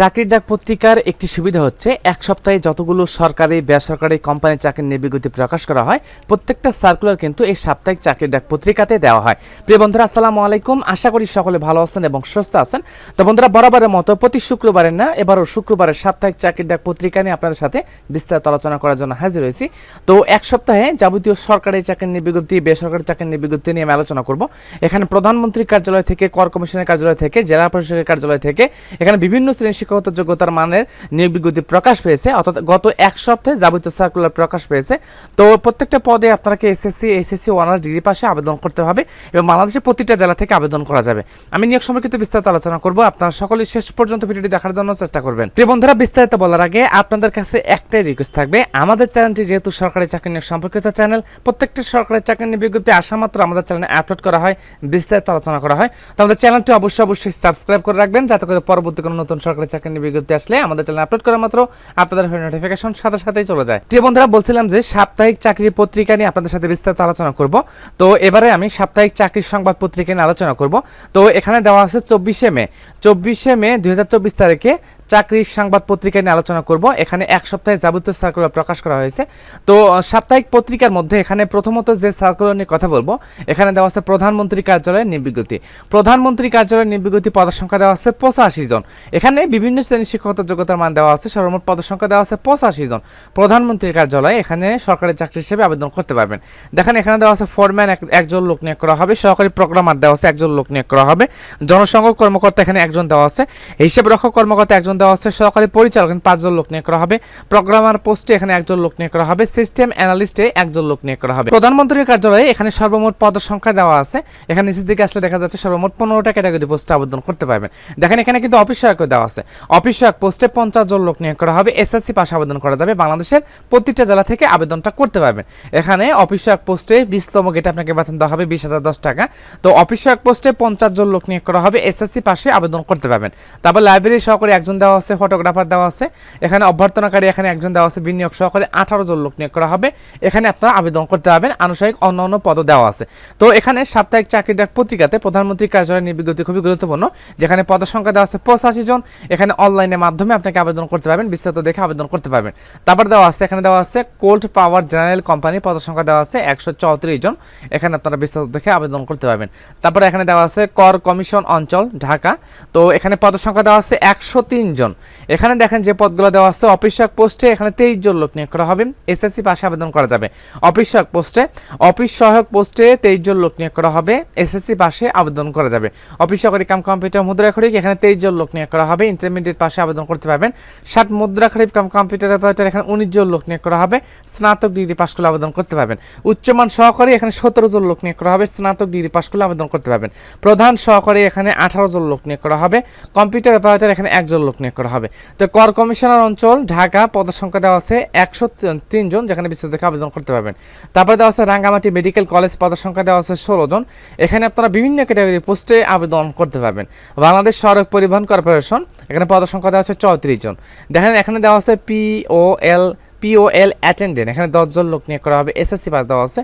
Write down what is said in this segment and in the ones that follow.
চাকরির ডাক পত্রিকার একটি সুবিধা হচ্ছে, এক সপ্তাহে যতগুলো সরকারি, বেসরকারি কোম্পানির চাকরির বিজ্ঞপ্তি প্রকাশ করা হয়, প্রত্যেকটা সার্কুলার কিন্তু এই সাপ্তাহিক চাকরির ডাক পত্রিকাতে দেওয়া হয়। প্রিয় বন্ধুরা, আসসালামু আলাইকুম। আশা করি সকলে ভালো আছেন এবং সুস্থ আছেন। তো বন্ধুরা, বরাবরের মতো প্রতি শুক্রবারের না, এবারও শুক্রবারের সাপ্তাহিক চাকরির ডাক পত্রিকা নিয়ে আপনাদের সাথে বিস্তারিত আলোচনা করার জন্য হাজির হয়েছি। তো এক সপ্তাহে যাবতীয় সরকারি চাকরির বিজ্ঞপ্তি বেসরকারি চাকরির বিজ্ঞপ্তি নিয়ে আমি আলোচনা করব। এখানে প্রধানমন্ত্রীর কার্যালয় থেকে, কর কমিশনের কার্যালয় থেকে, জেলা প্রশাসকের কার্যালয় থেকে, এখানে বিভিন্ন শ্রেণি শিক্ষকতার যোগ্যতার মানের নিয়োগ বিজ্ঞপ্তি প্রকাশ পেয়েছে, অর্থাৎ গত এক সপ্তাহে যাবতীয় সার্কুলার প্রকাশ পেয়েছে। তো প্রত্যেকটা পদে আপনাকে এসএসসি এসএসসি অনার্স ডিগ্রি পাশে আবেদন করতে হবে এবং বাংলাদেশের প্রতিটা জেলা থেকে আবেদন করা যাবে। আমি নিয়োগ সম্পর্কিত বিস্তারিত আলোচনা করব। আপনারা সকলে শেষ পর্যন্ত ভিডিওটি দেখার জন্য চেষ্টা করবেন। প্রিয় বন্ধুরা, বিস্তারিত বলার আগে আপনাদের কাছে একটাই রিকোয়েস্ট থাকবে। আমাদের চ্যানেলটি যেহেতু সরকারি চাকরি নিয়োগ সম্পর্কিত চ্যানেল, প্রত্যেকটি সরকারি চাকরি নিয়োগ বিজ্ঞপ্তি আসা মাত্র আমাদের চ্যানেলে আপলোড করা হয়, বিস্তারিত আলোচনা করা হয়। তো আমাদের চ্যানেলটি অবশ্যই অবশ্যই সাবস্ক্রাইব করে রাখবেন, যাতে করে পরবর্তী কোনো নতুন সরকারি চাকরি বিজ্ঞপ্তি আসলে আমাদের চ্যানেলে আপলোড করা মাত্র, আপনাদের নোটিফিকেশন সাথে সাথেই চলে যায়। প্রিয় বন্ধুরা, বলছিলাম যে সাপ্তাহিক চাকরির পত্রিকা নিয়ে আপনাদের সাথে বিস্তারিত আলোচনা করব। তো এবারে আমি সাপ্তাহিক চাকরির সংবাদ পত্রিকা নিয়ে আলোচনা করব। তো এখানে দেওয়া আছে চব্বিশে মে। চব্বিশে মে দুই তারিখে চাকরির সংবাদ পত্রিকা নিয়ে আলোচনা করব। এখানে এক সপ্তাহে যাবতীয় সার্কুলার প্রকাশ করা হয়েছে। তো সাপ্তাহিক পত্রিকার মধ্যে এখানে প্রথমত যে সার্কুলার নিয়ে কথা বলব, এখানে দেওয়া আছে প্রধানমন্ত্রী কার্যালয়ের নিবিজ্ঞপ্তি প্রধানমন্ত্রী কার্যালয়ের নিবিজ্ঞপ্তি পদের সংখ্যা দেওয়া আছে পঁচাশি জন। এখানে বিভিন্ন শ্রেণির শিক্ষকতার যোগ্যতার মান দেওয়া আছে, সর্বমোট পদের সংখ্যা দেওয়া আছে পঁচাশি জন। প্রধানমন্ত্রীর কার্যালয়ে এখানে সরকারি চাকরি হিসেবে আবেদন করতে পারবেন। দেখেন, এখানে দেওয়া আছে ফোরম্যান একজন লোক নিয়োগ করা হবে। সহকারী প্রোগ্রামার দেওয়া আছে, একজন লোক নিয়োগ করা হবে। জনসংখ্যক কর্মকর্তা এখানে একজন দেওয়া আছে। হিসাব রক্ষক কর্মকর্তা একজন দেওয়া আছে। সহকারী পরিচালক পাঁচজন লোক নিয়োগ করা হবে। প্রোগ্রামার পোস্টে এখানে একজন লোক নিয়োগ করা হবে। সিস্টেম অ্যানালিস্টে একজন লোক নিয়োগ করা হবে। প্রধানমন্ত্রীর কার্যালয়ে এখানে সর্বমোট পদের সংখ্যা দেওয়া আছে। এখানে নিচের দিকে আসলে দেখা যাচ্ছে সর্বমোট পনেরোটা ক্যাটাগরি পোস্টে আবেদন করতে পারবেন। দেখেন, এখানে কিন্তু অফিস সহায়ক দেওয়া আছে। অফিস সহায়ক পোস্টে পঞ্চাশ জন লোক নিয়োগ করা হবে। এসএসসি পাশে আবেদন করা যাবে। বাংলাদেশের প্রতিটা জেলা থেকে আবেদনটা করতে পারবেন। এখানে অফিস সহায়ক পোস্টে বিশতম গেটে আপনাকে বেতন দেওয়া হবে বিশ হাজার দশ টাকা। তো অফিস সহায়ক পোস্টে পঞ্চাশ জন লোক নিয়োগ করা হবে। এসএসসি পাশে আবেদন করতে পারবেন। তারপর লাইব্রেরি সহকারী একজন দেওয়া আছে, ফটোগ্রাফার দেওয়া আছে। এখানে অভ্যর্থনাকারী এখানে একজন দেওয়া আছে। বিনিয়োগ সহকারী আঠারো জন লোক নিয়োগ করা হবে। এখানে আপনারা আবেদন করতে পারবেন। আনুষ্ঠানিক অন্য অন্য পদ দেওয়া আছে। তো এখানে সাপ্তাহিক চাকরি ডাক পত্রিকাতে প্রধানমন্ত্রী কার্যালয় নিবিজ্ঞপ্তি খুবই গুরুত্বপূর্ণ। যেখানে পদের সংখ্যা দেওয়া আছে পঁচাশি জন। এখানে অনলাইনের মাধ্যমে আপনাকে আবেদন করতে পারবেন, বিস্তারিত দেখে আবেদন করতে পারবেন। তারপর দেওয়া আছে, এখানে দেওয়া আছে কোল্ড পাওয়ার জেনারেল কোম্পানি পদের সংখ্যা দেওয়া আছে, একশো চৌত্রিশ জন। এখানে আপনারা বিস্তারিত দেখে আবেদন করতে পারবেন। তারপরে এখানে দেওয়া আছে, কর কমিশন অঞ্চল, ঢাকা। তো এখানে পদের সংখ্যা দেওয়া আছে, একশো তিন জন। এখানে দেখেন যে পদগুলো দেওয়া আছে, অফিস সহায়ক পোস্টে এখানে তেইশ জন লোক নিয়োগ করা হবে। এসএসসি পাশে আবেদন করা যাবে। অফিস সহায়ক পোস্টে, অফিস সহায়ক পোস্টে তেইশ জন লোক নিয়োগ করা হবে। এসএসসি পাশে আবেদন করা যাবে। অফিস সহকারী কাম কম্পিউটার মুদ্রা মুদ্রাক্ষরিক এখানে তেইশ জন লোক নিয়োগ করা হবে। ইন্টারমিডিয়েট পাশে আবেদন করতে পারবেন। ষাট মুদ্রাক্ষরিক কাম কম্পিউটার অপারেটর এখানে উনিশ জন লোক নিয়োগ করা হবে। স্নাতক ডিগ্রি পাশ করলে আবেদন করতে পারবেন। উচ্চমান সহকারী এখানে সতেরো জন লোক নিয়োগ করা হবে। স্নাতক ডিগ্রি পাশ করলে আবেদন করতে পারবেন। প্রধান সহকারী এখানে আঠারো জন লোক নিয়োগ করা হবে। কম্পিউটার অপারেটর এখানে একজন লোক নিয়োগ করা হবে। তো কর কমিশনার অঞ্চল, ঢাকা পদের সংখ্যা দেওয়া আছে একশো তিনজন যেখানে বিস্তারিত আবেদন করতে পারবেন। তারপরে দেওয়া আছে রাঙ্গামাটি মেডিকেল কলেজ পদের সংখ্যা দেওয়া আছে ষোলো জন। এখানে আপনারা বিভিন্ন ক্যাটাগরি পোস্টে আবেদন করতে পারবেন। বাংলাদেশ সড়ক পরিবহন কর্পোরেশন এখানে পদের সংখ্যা দেওয়া হচ্ছে চৌত্রিশ জন। দেখেন এখানে দেওয়া হচ্ছে P O L POL attendant এখানে দশজন লোক নিয়োগ করা হবে এসএসসি পাস দেওয়া আছে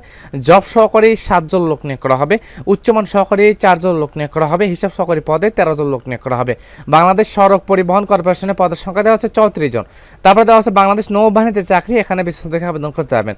জব সহকারী সাতজন লোক নিয়োগ করা হবে, উচ্চমান সহকারী চারজন লোক নিয়োগ করা হবে, হিসাব সহকারী পদে তেরো জন লোক নিয়োগ করা হবে। বাংলাদেশ সড়ক পরিবহন কর্পোরেশনের পদের সংখ্যা দেওয়া আছে চৌত্রিশ জন। তারপরে দেওয়া আছে বাংলাদেশ নৌবাহিনীতে চাকরি, এখানে বিশেষ দেখে আবেদন করতে পারবেন।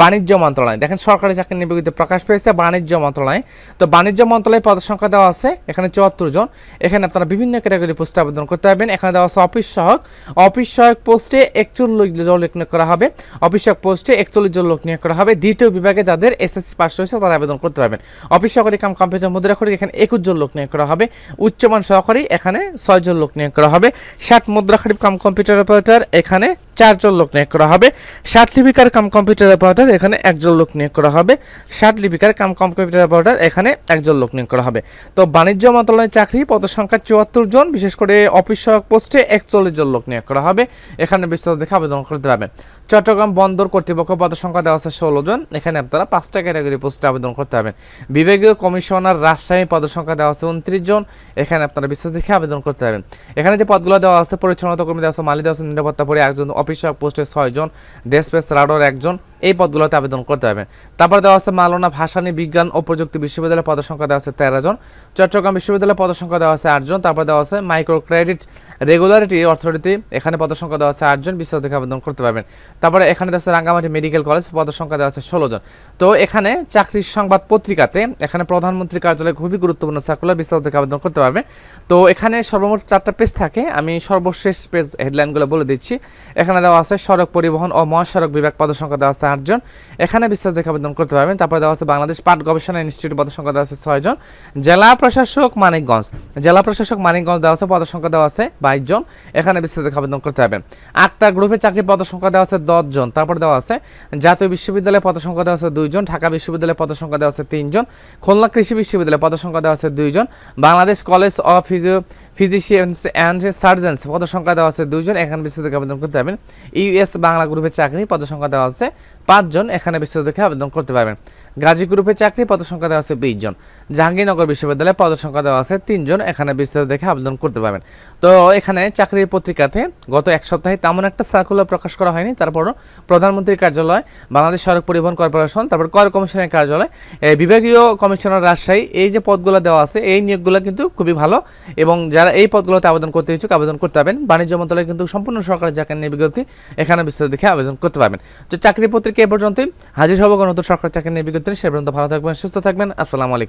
বাণিজ্য মন্ত্রণালয়, দেখেন সরকারি চাকরি নিবেদিত প্রকাশ পেয়েছে বাণিজ্য মন্ত্রণালয়। তো বাণিজ্য মন্ত্রণালয়ে পদের সংখ্যা দেওয়া আছে, এখানে চুয়াত্তর জন। এখানে আপনারা বিভিন্ন ক্যাটাগরি পোস্টে আবেদন করতে পারবেন। এখানে দেওয়া আছে অফিস সহায়ক। অফিস সহায়ক পোস্টে একচল্লিশ জন লোক নিয়োগ করা হবে। অফিসক পোস্টে একচল্লিশ জন লোক নিয়োগ করা হবে। দ্বিতীয় বিভাগে যাদের এসএসসি পাস রয়েছে, তারা আবেদন করতে পারবেন। অফিস সহকারী কাম কম্পিউটার মুদ্রাক্ষরিক এখানে একুশ জন লোক নিয়োগ করা হবে। উচ্চমান সহকারী, এখানে ছয় জন লোক নিয়োগ করা হবে। ষাট মুদ্রাখারিফ কাম কম্পিউটার অপারেটর এখানে চারজন লোক নিয়োগ করা হবে। ষাট লিপিকার কাম কম্পিউটার অপারেটর এখানে একজন লোক নিয়োগ করা হবে। ষাট লিপিকার কাম কম্পিউটার অপারেটর এখানে একজন লোক নিয়োগ করা হবে। তো বাণিজ্য মন্ত্রণালয়ের চাকরি, পদের সংখ্যা চুয়াত্তর জন, বিশেষ করে অফিস সহায়ক পোস্টে একচল্লিশ জন লোক নিয়োগ করা হবে। এখানে বিস্তারিত দেখে আবেদন করতে পারবেন। চট্টগ্রাম বন্দর কর্তৃপক্ষ পদের সংখ্যা দেওয়া আছে ষোলো জন। এখানে আপনারা পাঁচটা ক্যাটাগরি পোস্টে আবেদন করতে পারবেন। বিভাগীয় কমিশনার রাজশাহী পদের সংখ্যা দেওয়া আছে উনত্রিশ জন। এখানে আপনারা বিস্তারিত দেখে আবেদন করতে পারবেন। এখানে যে পদগুলো দেওয়া আছে, পরিচ্ছন্নতা কর্মী দেওয়া আছে মালি দেওয়া আছে, নিরাপত্তা পরে একজন অফিস সহায়ক পোস্টে ছয়জন ডেসপেস রাডর একজন এই পদগুলোতে আবেদন করতে পারবেন তারপর দেওয়া আছে মালনা ভাসানী বিজ্ঞান ও প্রযুক্তি বিশ্ববিদ্যালয়ের পদের সংখ্যা দেওয়া আছে তেরো জন। চট্টগ্রাম বিশ্ববিদ্যালয়ের পদের সংখ্যা দেওয়া আছে আটজন তারপর দেওয়া আছে মাইক্রো ক্রেডিট রেগুলারিটি অথরিটি এখানে পদের সংখ্যা দেওয়া আছে আটজন বিশ্ববিদ্যালয় থেকে আবেদন করতে পারবেন। তারপরে এখানে দেওয়া আছে রাঙ্গামাটি মেডিকেল কলেজ পদের সংখ্যা দেওয়া আছে ষোলো জন। তো এখানে চাকরির সংবাদ পত্রিকাতে এখানে প্রধানমন্ত্রী কার্যালয়ে খুবই গুরুত্বপূর্ণ সার্কুলার বিস্তারিত থেকে আবেদন করতে পারবে। তো এখানে সর্বমোট চারটা পেজ থাকে। আমি সর্বশেষ পেজ হেডলাইনগুলো বলে দিচ্ছি। এখানে দেওয়া আছে সড়ক পরিবহন ও মহাসড়ক বিভাগ পদের সংখ্যা দেওয়া আছে আটজন এখানে বিস্তারিত আবেদন করতে পারবেন তারপরে দেওয়া আছে বাংলাদেশ পাট গবেষণা ইনস্টিটিউট পদের সংখ্যা দেওয়া আছে ছয়জন জেলা প্রশাসক মানিকগঞ্জ জেলা প্রশাসক মানিকগঞ্জ দেওয়া আছে পদের সংখ্যা দেওয়া আছে বাইশ জন এখানে বিস্তারিত আবেদন করতে পারবেন আক্তার গ্রুপে চাকরি পদের সংখ্যা দেওয়া আছে দশ জন তারপর দেওয়া আছে জাতীয় বিশ্ববিদ্যালয়ে পদের সংখ্যা দেওয়া আছে দুইজন ঢাকা বিশ্ববিদ্যালয়ে পদের সংখ্যা দেওয়া আছে তিনজন খুলনা কৃষি বিশ্ববিদ্যালয়ে পদের সংখ্যা দেওয়া আছে দুইজন Bangladesh college of physio physicians and surgeons পদের সংখ্যা দেওয়া আছে দুইজন এখানে বিস্তারিত আবেদন করতে পারবেন ইউএস বাংলা গ্রুপের চাকরি পদের সংখ্যা দেওয়া আছে পাঁচজন এখানে বিস্তারিত দেখে আবেদন করতে পারবেন। গাজী গ্রুপে চাকরি পদের সংখ্যা দেওয়া আছে বিশ জন। জাহাঙ্গীরনগর বিশ্ববিদ্যালয়ে পদের সংখ্যা দেওয়া আছে তিনজন এখানে বিস্তারিত দেখে আবেদন করতে পারবেন। তো এখানে চাকরির পত্রিকাতে গত এক সপ্তাহে তেমন একটা সার্কুলার প্রকাশ করা হয়নি। তারপরও প্রধানমন্ত্রীর কার্যালয়, বাংলাদেশ সড়ক পরিবহন কর্পোরেশন, তারপর কর কমিশনের কার্যালয় বিভাগীয় কমিশনার রাজশাহী, এই যে পদগুলো দেওয়া আছে, এই নিয়োগগুলো কিন্তু খুবই ভালো। এবং যারা এই পদগুলোতে আবেদন করতে ইচ্ছুক, আবেদন করতে পারবেন। বাণিজ্য মন্ত্রণালয় কিন্তু সম্পূর্ণ সরকারি চাকরি নিয়ে বিজ্ঞপ্তি এখানে বিস্তারিত দেখে আবেদন করতে পারবেন। তো চাকরি পত্রিকা এ পর্যন্তই। হাজির হব নতুন সরকারি চাকরি নিয়ে বিজ্ঞপ্তি নিয়ে। এ পর্যন্ত ভালো থাকবেন সুস্থ থাকবেন আসসালামু আলাইকুম